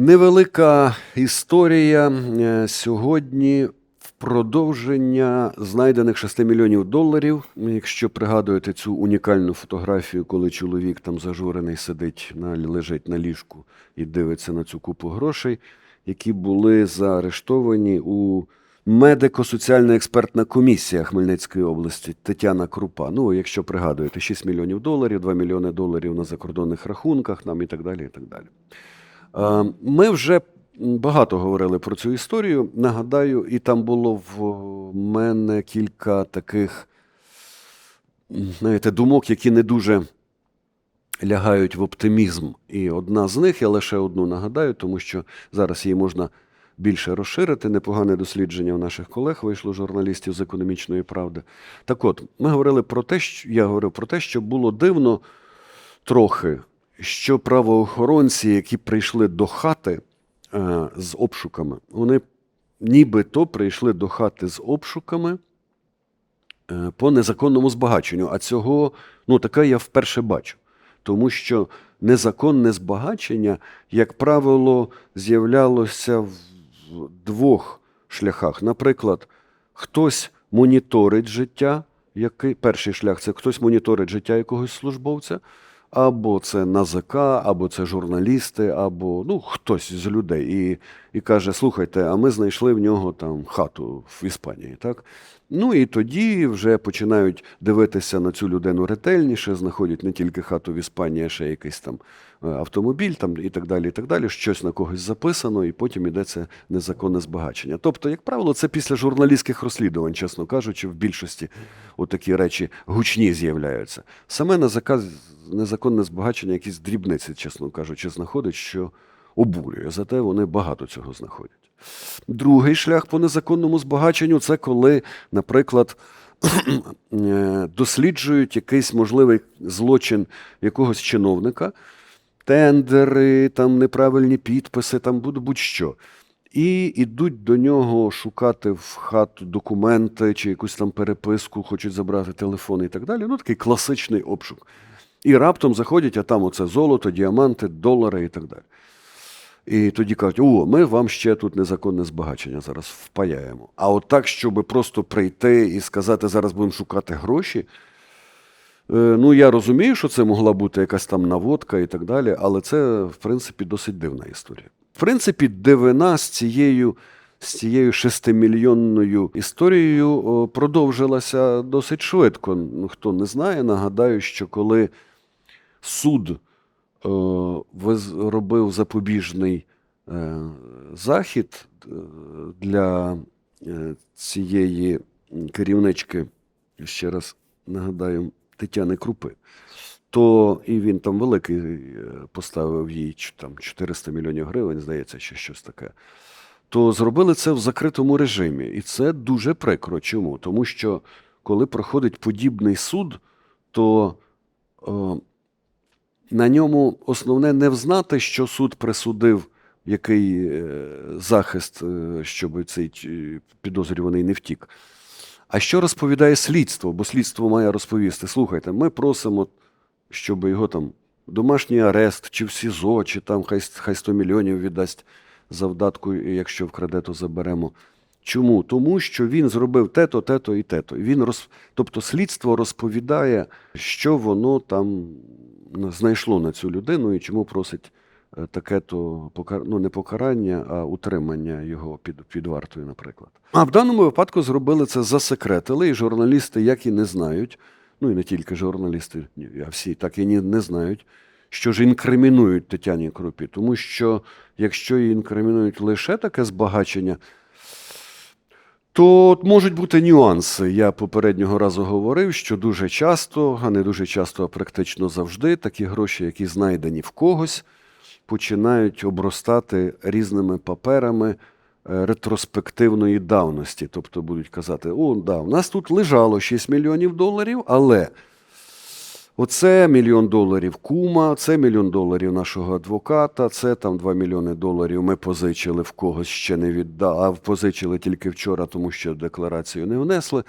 Невелика історія е, сьогодні в продовження знайдених 6 мільйонів доларів. Якщо пригадуєте цю унікальну фотографію, коли чоловік там зажурений сидить на лежить на ліжку і дивиться на цю купу грошей, які були заарештовані у медико-соціальна експертна комісія Хмельницької області Тетяна Крупа. Ну, якщо пригадуєте, 6 мільйонів доларів, 2 мільйони доларів на закордонних рахунках, нам і так далі. І так далі. Е, Ми вже багато говорили про цю історію. Нагадаю, і там було в мене кілька таких, знаєте, думок, які не дуже лягають в оптимізм. І одна з них, я лише одну нагадаю, тому що зараз її можна більше розширити. Непогане дослідження у наших колег вийшло журналістів з економічної правди. Так от, ми говорили про те, що я говорив про те, що було дивно трохи, що правоохоронці, які прийшли до хати е, з обшуками, вони нібито прийшли до хати з обшуками е, по незаконному збагаченню. А цього, ну, таке я вперше бачу. Тому що незаконне збагачення, як правило, з'являлося в двох шляхах. Наприклад, хтось моніторить життя, який перший шлях це хтось моніторить життя якогось службовця, або це НАЗК, або це журналісти, або ну, хтось з людей. І, і каже: слухайте, а ми знайшли в нього там хату в Іспанії. так? Ну і тоді вже починають дивитися на цю людину ретельніше, знаходять не тільки хату в Іспанії, а ще якийсь там автомобіль там, і так далі, і так далі. Щось на когось записано, і потім це незаконне збагачення. Тобто, як правило, це після журналістських розслідувань, чесно кажучи, в більшості отакі речі гучні з'являються. Саме на заказ незаконне збагачення, якісь дрібниці, чесно кажучи, знаходить, що обурює. Зате вони багато цього знаходять. Другий шлях по незаконному збагаченню це коли, наприклад, е, досліджують якийсь можливий злочин якогось чиновника, тендери, там неправильні підписи, там будь- будь-що. І йдуть до нього шукати в хату документи чи якусь там переписку, хочуть забрати телефон і так далі. Ну, такий класичний обшук. І раптом заходять, а там оце золото, діаманти, долари і так далі. І тоді кажуть, о, ми вам ще тут незаконне збагачення зараз впаяємо. А от так, щоб просто прийти і сказати, зараз будемо шукати гроші. Е, Ну, я розумію, що це могла бути якась там наводка і так далі, але це, в принципі, досить дивна історія. В принципі, дивина з цією, з цією шестимільйонною історією продовжилася досить швидко. Ну, Хто не знає, нагадаю, що коли суд робив запобіжний е, захід е, для цієї керівнички, ще раз нагадаю, Тетяни Крупи, то і він там великий е, поставив їй там 400 мільйонів гривень, здається, чи щось таке. То зробили це в закритому режимі. І це дуже прикро. Чому? Тому що коли проходить подібний суд, то е, на ньому основне не взнати, що суд присудив який е, захист, щоб цей підозрюваний не втік. А що розповідає слідство? Бо слідство має розповісти: слухайте, ми просимо, щоб його там домашній арест, чи в СІЗО, чи там хай, хай 100 мільйонів віддасть завдатку, і якщо вкраде, то заберемо. Чому? Тому що він зробив те-то, те-то і те-то. Він роз... Тобто слідство розповідає, що воно там знайшло на цю людину і чому просить е, таке-то покар... ну, не покарання, а утримання його під, під вартою, наприклад. А в даному випадку зробили це засекретили, і журналісти, як і не знають, ну і не тільки журналісти, а всі так і не знають, що ж інкримінують Тетяні Крупі. Тому що якщо її інкримінують лише таке збагачення, то можуть бути нюанси. Я попереднього разу говорив, що дуже часто, а не дуже часто, а практично завжди, такі гроші, які знайдені в когось, починають обростати різними паперами е, ретроспективної давності. Тобто будуть казати: о, да, у нас тут лежало 6 мільйонів доларів, але Оце мільйон доларів кума, це мільйон доларів нашого адвоката, це там 2 мільйони доларів ми позичили в когось ще не віддали, а позичили тільки вчора, тому що декларацію не внесли.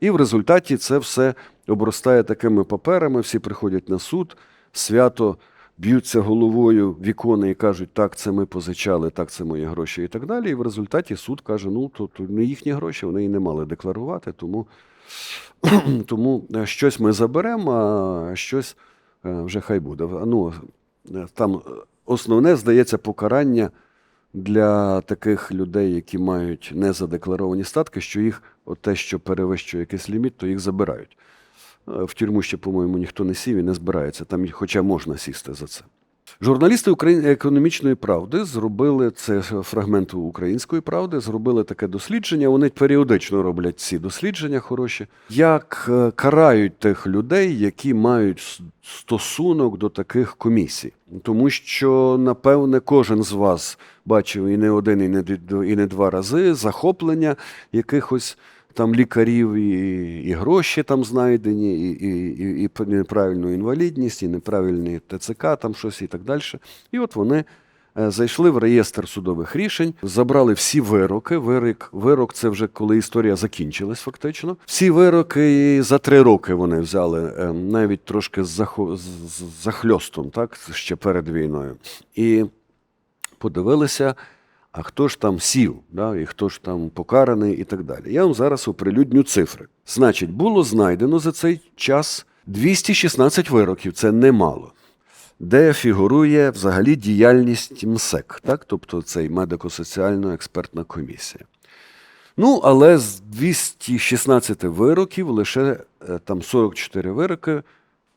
І в результаті це все обростає такими паперами, всі приходять на суд, свято б'ються головою в ікони і кажуть, так, це ми позичали, так, це мої гроші і так далі. І в результаті суд каже: ну, то, то не їхні гроші, вони і не мали декларувати, тому, тому е, щось ми заберемо, а щось е, вже хай буде. Ну, е, там основне, здається, покарання для таких людей, які мають незадекларовані статки, що їх те, що перевищує якийсь ліміт, то їх забирають. В тюрму ще, по-моєму, ніхто не сів і не збирається, там, хоча можна сісти за це. Журналісти Украї... економічної правди зробили це фрагмент української правди, зробили таке дослідження. Вони періодично роблять ці дослідження хороші, як е, карають тих людей, які мають стосунок до таких комісій. Тому що, напевне, кожен з вас бачив і не один, і не, і не два рази захоплення якихось там лікарів і, і гроші там знайдені, і, і, і, і неправильну інвалідність, і неправильний ТЦК, там щось і так далі. І от вони е, зайшли в реєстр судових рішень, забрали всі вироки. Вирок, вирок це вже коли історія закінчилась, фактично. Всі вироки за три роки вони взяли, е, навіть трошки з захльостом, так, ще перед війною. І подивилися, а хто ж там сів, да, і хто ж там покараний, і так далі. Я вам зараз оприлюдню цифри. Значить, було знайдено за цей час 216 вироків, це немало. Де фігурує взагалі діяльність МСЕК, так? тобто цей медико-соціальна експертна комісія. Ну, але з 216 вироків лише е, там 44 вироки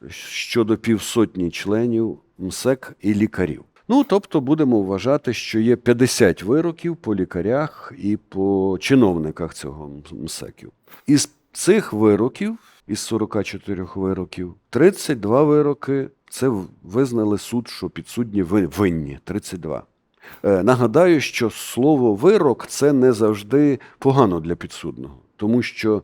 щодо півсотні членів МСЕК і лікарів. Ну, тобто будемо вважати, що є 50 вироків по лікарях і по чиновниках цього МСЕКів. Із цих вироків, із 44 вироків, 32 вироки це визнали суд, що підсудні ви- винні. 32. Е, Нагадаю, що слово вирок це не завжди погано для підсудного, тому що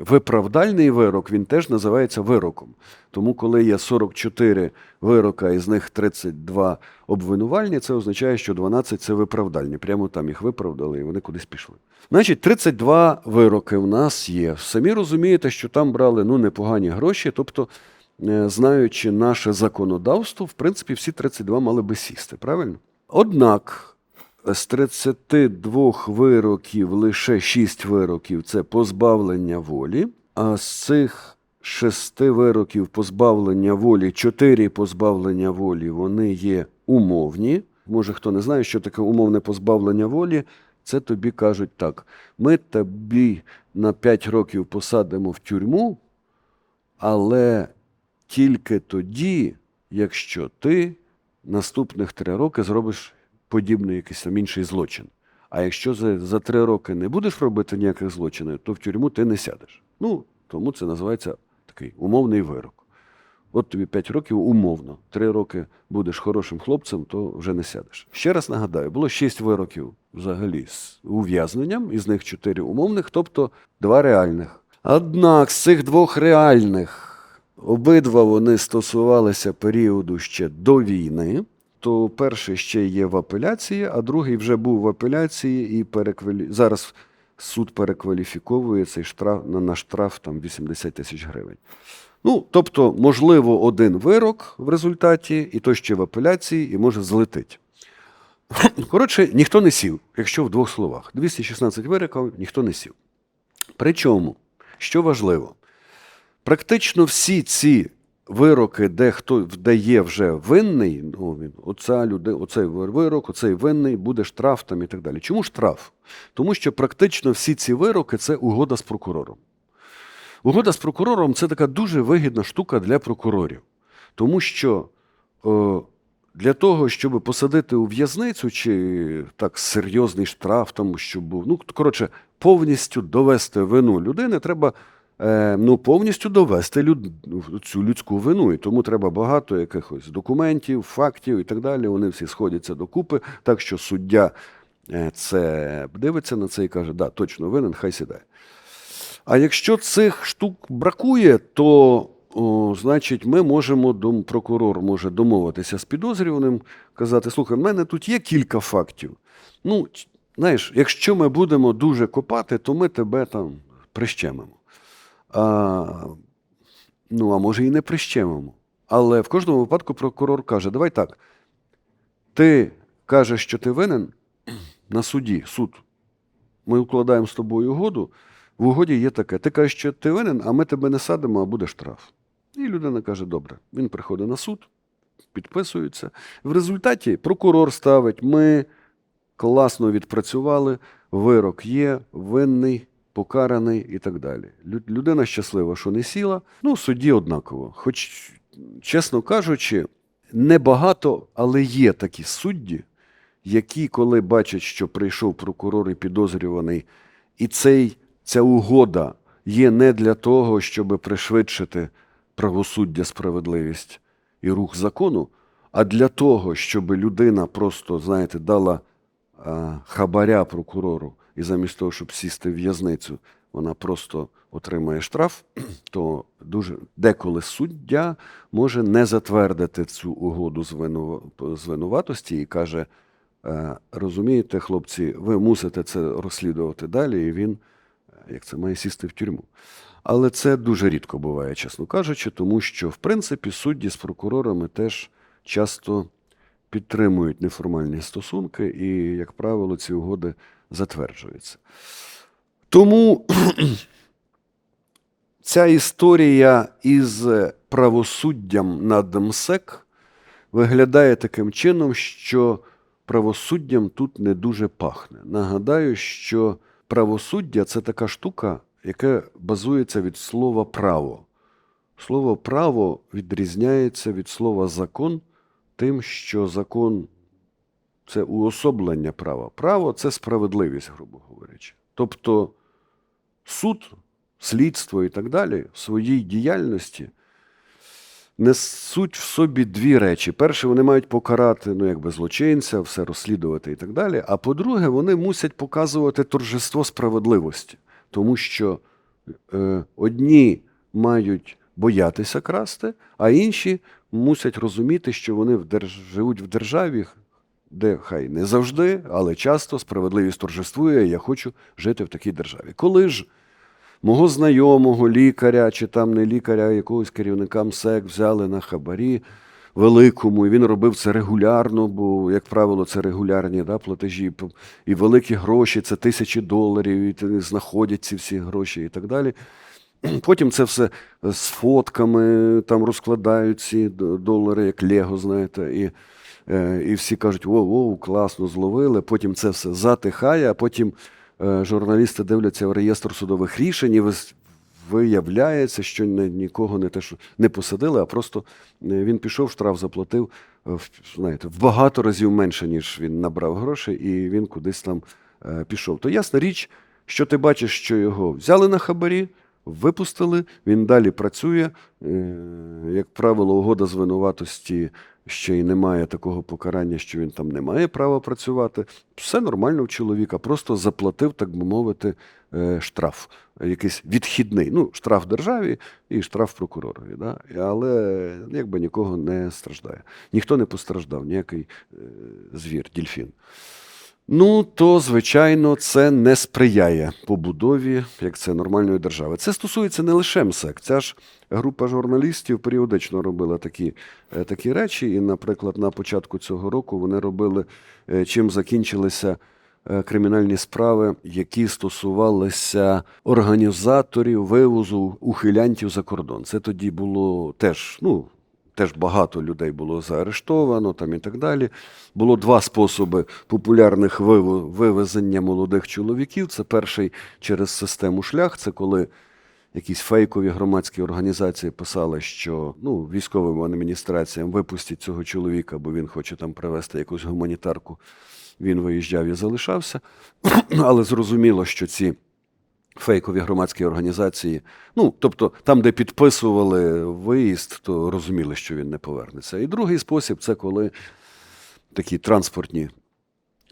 виправдальний вирок він теж називається вироком. Тому, коли є 44 вирока, із них 32 обвинувальні, це означає, що 12 це виправдальні. Прямо там їх виправдали і вони кудись пішли. Значить, 32 вироки в нас є. Самі розумієте, що там брали ну, непогані гроші, тобто. е, Знаючи наше законодавство, в принципі, всі 32 мали би сісти, правильно? Однак з 32 вироків лише 6 вироків це позбавлення волі, а з цих 6 вироків позбавлення волі, 4 позбавлення волі вони є умовні. Може, хто не знає, що таке умовне позбавлення волі, це тобі кажуть так: ми тобі на 5 років посадимо в тюрму, але тільки тоді, якщо ти наступних три роки зробиш подібний якийсь там інший злочин. А якщо за, за три роки не будеш робити ніяких злочинів, то в тюрму ти не сядеш. Ну, тому це називається такий умовний вирок. От тобі 5 років умовно, 3 роки будеш хорошим хлопцем, то вже не сядеш. Ще раз нагадаю, було 6 вироків взагалі з ув'язненням, із них 4 умовних, тобто 2 реальних. Однак з цих двох реальних обидва вони стосувалися періоду ще до війни. То перший ще є в апеляції, а другий вже був в апеляції і переквалі... зараз суд перекваліфіковує цей штраф на, на штраф там 80 тисяч гривень. Ну, тобто, можливо, один вирок в результаті, і то ще в апеляції, і може злетить. Коротше, ніхто не сів, якщо в двох словах. 216 вироків ніхто не сів. Причому, що важливо, практично всі ці вироки, де хто де є вже винний, ну, оця люди, оцей вирок, оцей винний, буде штраф там і так далі. Чому штраф? Тому що практично всі ці вироки це угода з прокурором. Угода з прокурором це така дуже вигідна штука для прокурорів. Тому що е, для того, щоб посадити у в'язницю чи так серйозний штраф, там, щоб був, ну, коротше, повністю довести вину людини, треба ну, повністю довести люд, цю людську вину. І тому треба багато якихось документів, фактів і так далі. Вони всі сходяться докупи, так що суддя е, це дивиться на це і каже, да, точно винен, хай сідає. А якщо цих штук бракує, то о, значить ми можемо дом, прокурор може домовитися з підозрюваним, казати: слухай, в мене тут є кілька фактів. Ну, знаєш, якщо ми будемо дуже копати, то ми тебе там прищемимо. А, ну, а може і не прищемимо. Але в кожному випадку прокурор каже: давай так. Ти кажеш, що ти винен на суді, суд. Ми укладаємо з тобою угоду. В угоді є таке. Ти кажеш, що ти винен, а ми тебе не садимо, а буде штраф. І людина каже: добре. Він приходить на суд, підписується. В результаті прокурор ставить: ми класно відпрацювали, вирок є, винний, покараний і так далі. Людина щаслива, що не сіла. Ну, судді однаково. Хоч, чесно кажучи, небагато, але є такі судді, які, коли бачать, що прийшов прокурор і підозрюваний, і цей, ця угода є не для того, щоб пришвидшити правосуддя, справедливість і рух закону, а для того, щоб людина просто, знаєте, дала а, хабаря прокурору, і замість того, щоб сісти в в'язницю, вона просто отримає штраф, то дуже деколи суддя може не затвердити цю угоду звину- звинуватості і каже: е, розумієте, хлопці, ви мусите це розслідувати далі, і він, е, як це має сісти в тюрму. Але це дуже рідко буває, чесно кажучи, тому що, в принципі, судді з прокурорами теж часто підтримують неформальні стосунки, і, як правило, ці угоди затверджуються. Тому ця історія із правосуддям над МСЕК виглядає таким чином, що правосуддям тут не дуже пахне. Нагадаю, що правосуддя це така штука, яка базується від слова право. Слово право відрізняється від слова закон тим, що закон це уособлення права. Право це справедливість, грубо говорячи. Тобто суд, слідство і так далі в своїй діяльності несуть в собі дві речі. Перше, вони мають покарати ну, якби злочинця, все розслідувати і так далі. А по-друге, вони мусять показувати торжество справедливості, тому що е, одні мають боятися красти, а інші мусять розуміти, що вони в держ... живуть в державі, де хай не завжди, але часто справедливість торжествує, і я хочу жити в такій державі. Коли ж мого знайомого лікаря чи там не лікаря, якогось керівника МСЕК взяли на хабарі великому, і він робив це регулярно, бо, як правило, це регулярні да, платежі, і великі гроші, це тисячі доларів, і знаходять ці всі гроші і так далі. Потім це все з фотками там розкладають ці долари, як Лего, знаєте, і, і всі кажуть, воу, воу, класно зловили. Потім це все затихає, а потім е, журналісти дивляться в реєстр судових рішень, і виявляється, що нікого не те, що не посадили, а просто е, він пішов, штраф заплатив е, знаєте, в багато разів менше, ніж він набрав грошей, і він кудись там е, пішов. То ясна річ, що ти бачиш, що його взяли на хабарі, випустили, він далі працює. Е, Як правило, угода звинуватості ще й немає такого покарання, що він там не має права працювати. Все нормально в чоловіка, просто заплатив, так би мовити, е, штраф, якийсь відхідний. Ну, штраф державі і штраф прокуророві. Да? Але якби нікого не страждає. Ніхто не постраждав, ніякий е, звір, дільфін. Ну, то, звичайно, це не сприяє побудові, як це нормальної держави. Це стосується не лише МСЕК. Ця ж група журналістів періодично робила такі, е, такі речі. І, наприклад, на початку цього року вони робили, е, чим закінчилися е, кримінальні справи, які стосувалися організаторів вивозу ухилянтів за кордон. Це тоді було теж, ну. Теж багато людей було заарештовано там і так далі. Було два способи популярних вивезення молодих чоловіків. Це перший через систему шлях. Це коли якісь фейкові громадські організації писали, що ну, військовим адміністраціям випустять цього чоловіка, бо він хоче там привезти якусь гуманітарку. Він виїжджав і залишався. Але зрозуміло, що ці фейкові громадські організації. Ну, тобто, там, де підписували виїзд, то розуміли, що він не повернеться. І другий спосіб це коли такі транспортні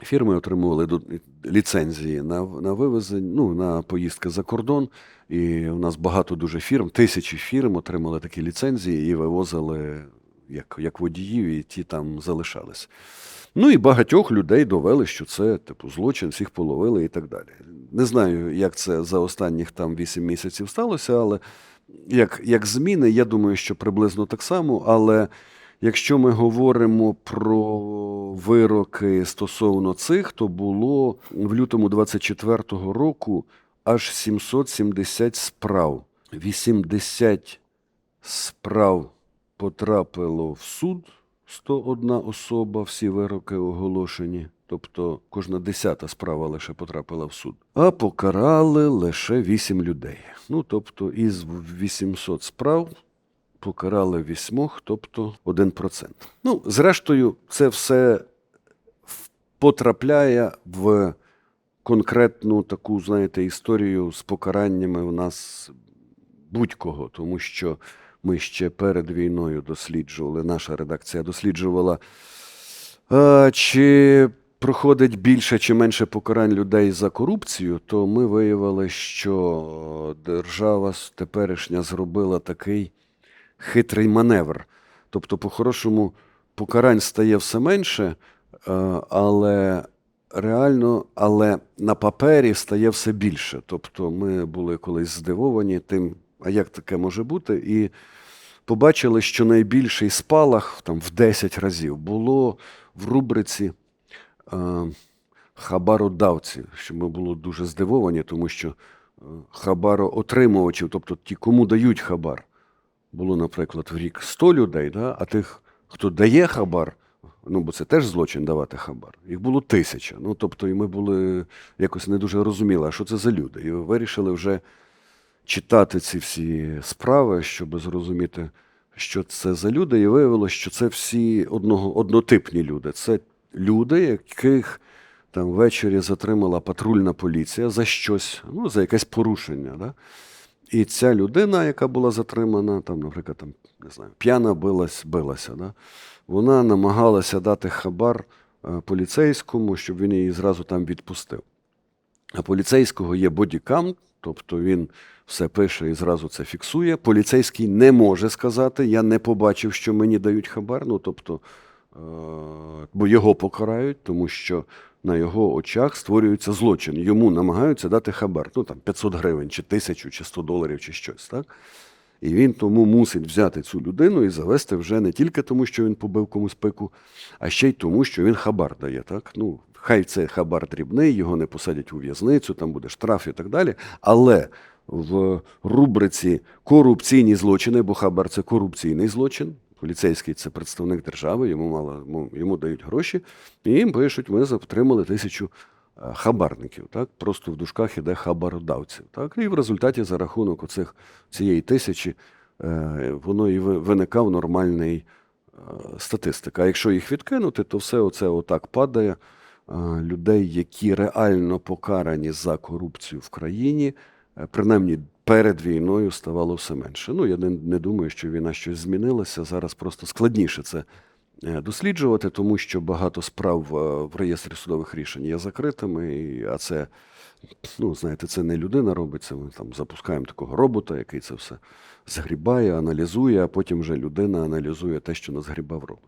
фірми отримували ліцензії на, на вивезення, ну, на поїздки за кордон. І у нас багато дуже фірм, тисячі фірм отримали такі ліцензії і вивозили як, як водіїв, і ті там залишались. Ну і багатьох людей довели, що це типу злочин, всіх половили і так далі. Не знаю, як це за останніх там 8 місяців сталося, але як, як зміни, я думаю, що приблизно так само, але якщо ми говоримо про вироки стосовно цих, то було в лютому 24-го року аж 770 справ. 80 справ потрапило в суд, 101 особа, всі вироки оголошені. Тобто кожна десята справа лише потрапила в суд. А покарали лише 8 людей. Ну, тобто, із 800 справ покарали вісьмох, тобто 1%. Ну, зрештою, це все потрапляє в конкретну таку, знаєте, історію з покараннями у нас будь-кого, тому що ми ще перед війною досліджували, наша редакція досліджувала, чи проходить більше чи менше покарань людей за корупцію, то ми виявили, що держава теперішня зробила такий хитрий маневр. Тобто, по-хорошому, покарань стає все менше, але реально, але на папері стає все більше. Тобто, ми були колись здивовані тим, а як таке може бути, і побачили, що найбільший спалах там в 10 разів було в рубриці е, хабародавці, що ми були дуже здивовані, тому що е, хабароотримувачів, тобто ті, кому дають хабар, було, наприклад, в рік 100 людей, да? а тих, хто дає хабар, ну бо це теж злочин давати хабар, їх було тисяча. Ну, тобто, і ми були якось не дуже розуміли, а що це за люди. І вирішили вже читати ці всі справи, щоб зрозуміти, що це за люди, і виявилося, що це всі одного, однотипні люди. Це люди, яких там ввечері затримала патрульна поліція за щось, ну, за якесь порушення. Да? І ця людина, яка була затримана, там, наприклад, там, не знаю, п'яна билась, билася, да? вона намагалася дати хабар е, поліцейському, щоб він її зразу там відпустив. А поліцейського є бодікам, тобто він все пише і зразу це фіксує. Поліцейський не може сказати, я не побачив, що мені дають хабар. Ну, тобто, е, бо його покарають, тому що на його очах створюється злочин. Йому намагаються дати хабар. Ну там 500 гривень, чи тисячу, чи 100 доларів, чи щось, так? І він тому мусить взяти цю людину і завести вже не тільки тому, що він побив комусь пику, а ще й тому, що він хабар дає. Так? Ну, хай це хабар дрібний, його не посадять у в'язницю, там буде штраф і так далі. Але в рубриці корупційні злочини, бо хабар це корупційний злочин. Поліцейський це представник держави, йому мало йому, дають гроші, і їм пишуть, ми затримали тисячу е, хабарників. Так? Просто в дужках іде хабародавців. Так? І в результаті за рахунок оцих, цієї тисячі е, воно і ви- виникав нормальний е, статистика. А якщо їх відкинути, то все оце отак падає. Людей, які реально покарані за корупцію в країні, принаймні перед війною ставало все менше. Ну, я не, не думаю, що війна щось змінилася. Зараз просто складніше це е, досліджувати, тому що багато справ е, в реєстрі судових рішень є закритими, а це, ну, знаєте, це не людина робить, це ми там запускаємо такого робота, який це все згрібає, аналізує, а потім вже людина аналізує те, що назгрібав робот.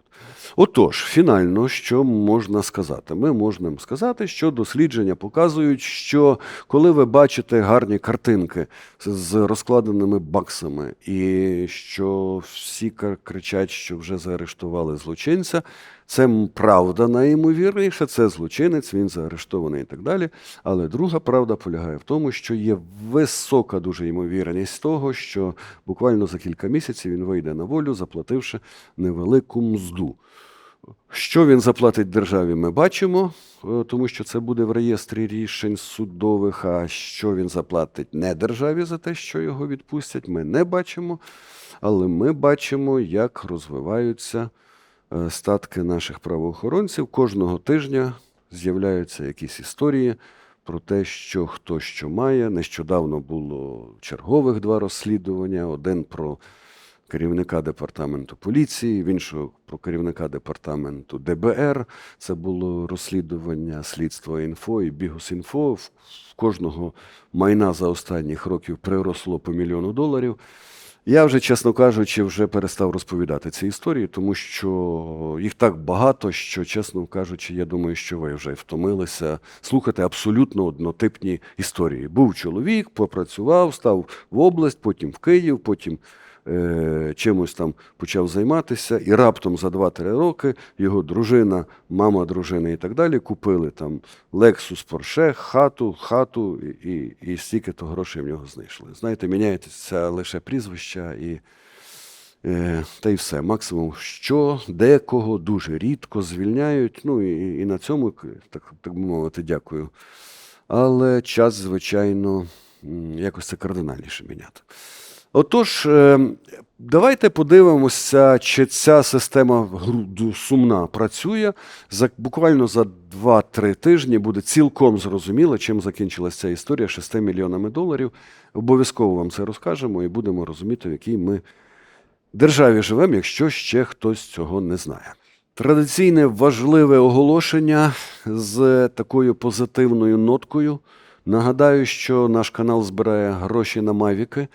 Отож, фінально, що можна сказати? Ми можемо сказати, що дослідження показують, що коли ви бачите гарні картинки з- розкладеними баксами, і що всі кричать, що вже заарештували злочинця, це правда найімовірніше, це злочинець, він заарештований і так далі. Але друга правда полягає в тому, що є висока дуже ймовірність того, що буквально за кілька місяців він вийде на волю, заплативши невелику мзду. Що він заплатить державі, ми бачимо, е, тому що це буде в реєстрі рішень судових. А що він заплатить не державі за те, що його відпустять, ми не бачимо. Але ми бачимо, як розвиваються е, статки наших правоохоронців. Кожного тижня з'являються якісь історії про те, що хто що має. Нещодавно було чергових два розслідування: один про керівника департаменту поліції, в іншого про керівника департаменту ДБР. Це було розслідування слідства інфо і Бігус.Інфо. В в кожного майна за останніх років приросло по мільйону доларів. Я вже, чесно кажучи, вже перестав розповідати ці історії, тому що їх так багато, що, чесно кажучи, я думаю, що ви вже втомилися слухати абсолютно однотипні історії. Був чоловік, попрацював, став в область, потім в Київ, потім е, чимось там почав займатися, і раптом за 2-3 роки його дружина, мама дружини і так далі купили там Lexus, Porsche, хату, хату, і, і, і стільки-то грошей в нього знайшли. Знаєте, міняється лише прізвища і. Е, Та й все. Максимум, що декого дуже рідко звільняють. Ну і, і на цьому, так, так би мовити, дякую. Але час, звичайно, якось це кардинальніше міняти. Отож, е, давайте подивимося, чи ця система сумна працює. За, буквально за 2-3 тижні буде цілком зрозуміло, чим закінчилася ця історія 6 мільйонами доларів. Обов'язково вам це розкажемо і будемо розуміти, в якій ми державі живемо, якщо ще хтось цього не знає. Традиційне важливе оголошення з такою позитивною ноткою. Нагадаю, що наш канал збирає гроші на мавіки.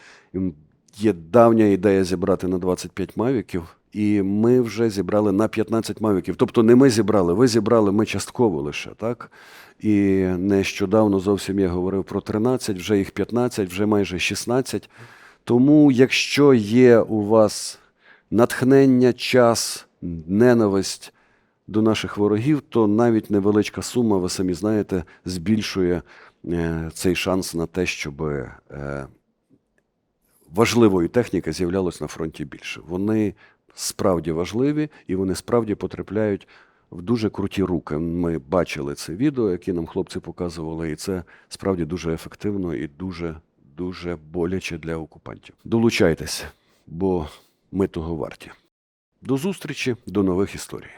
Є давня ідея зібрати на 25 мавіків, і ми вже зібрали на 15 мавіків. Тобто не ми зібрали, ви зібрали ми частково лише, так? І нещодавно зовсім я говорив про 13, вже їх 15, вже майже 16. Тому, якщо є у вас натхнення, час, ненависть до наших ворогів, то навіть невеличка сума, ви самі знаєте, збільшує е, цей шанс на те, щоб е, важливої техніки з'являлось на фронті більше. Вони справді важливі і вони справді потрапляють в дуже круті руки. Ми бачили це відео, яке нам хлопці показували, і це справді дуже ефективно і дуже, дуже боляче для окупантів. Долучайтеся, бо ми того варті. До зустрічі, до нових історій.